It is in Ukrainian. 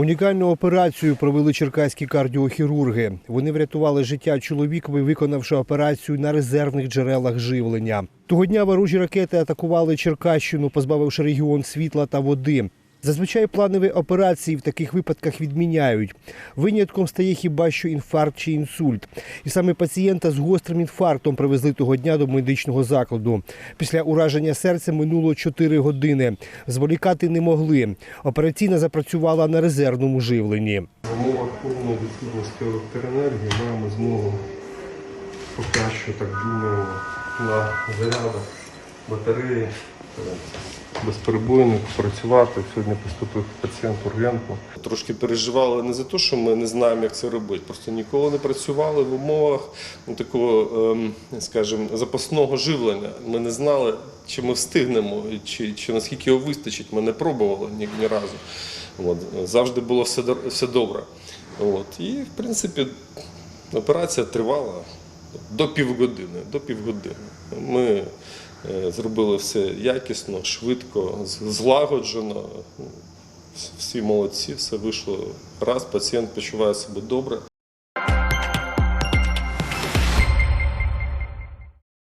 Унікальну операцію провели черкаські кардіохірурги. Вони врятували життя чоловікові, виконавши операцію на резервних джерелах живлення. Того дня ворожі ракети атакували Черкащину, позбавивши регіон світла та води. Зазвичай планові операції в таких випадках відміняють. Винятком стає хіба що інфаркт чи інсульт. І саме пацієнта з гострим інфарктом привезли того дня до медичного закладу. Після ураження серця минуло 4 години. Зволікати не могли. Операційна запрацювала на резервному живленні. В умовах повної відсутності електроенергії маємо змогу поки що так думаю на зарядах батареї е, безперебойно працювати. Сьогодні поступив пацієнт ургентно. Трошки переживали не за те, що ми не знаємо, як це робити. Просто ніколи не працювали в умовах ну, такого, ем, скажімо, запасного живлення. Ми не знали, чи ми встигнемо, чи, чи наскільки його вистачить. Ми не пробували ні, ні разу. От. Завжди було все, все добре. От. І, в принципі, операція тривала до півгодини. До півгодини. Ми е, зробили все якісно, швидко, злагоджено. Всі молодці, все вийшло раз, пацієнт почуває себе добре.